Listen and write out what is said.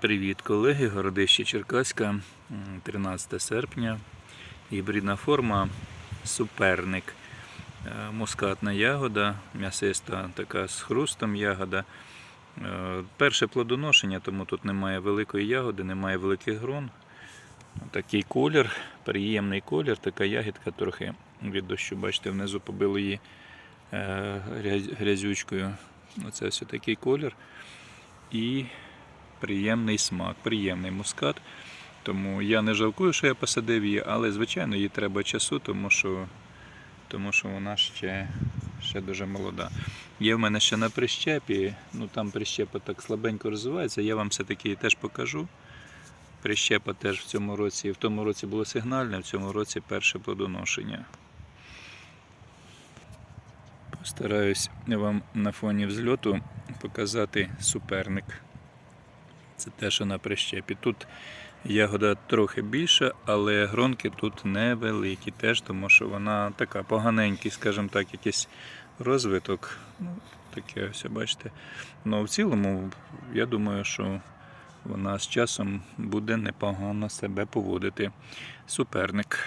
Привіт, колеги! Городище Черкаська, 13 серпня. Гібридна форма суперник. Е, Мускатна ягода, м'ясиста така з хрустом ягода. Е, Перше плодоношення, тому тут немає великої ягоди, немає великих грон. Такий колір, приємний колір, така ягідка трохи від дощу, бачите, внизу побило її е, грязючкою. Оце все такий колір. І приємний смак, приємний мускат. Тому я не жалкую, що я посадив її, але звичайно їй треба часу, тому що, тому що вона ще, ще дуже молода. Є в мене ще на прищепі, ну там прищепа так слабенько розвивається, я вам все-таки її теж покажу. Прищепа теж в цьому році, в тому році було сигнальне, в цьому році перше плодоношення. Постараюсь вам на фоні взльоту показати суперник. Це те, що на прищепі. Тут ягода трохи більша, але гронки тут невеликі теж, тому що вона така поганенький, скажімо так, якийсь розвиток. Ну, таке ось, бачите. Ну, в цілому, я думаю, що вона з часом буде непогано себе поводити. Суперник.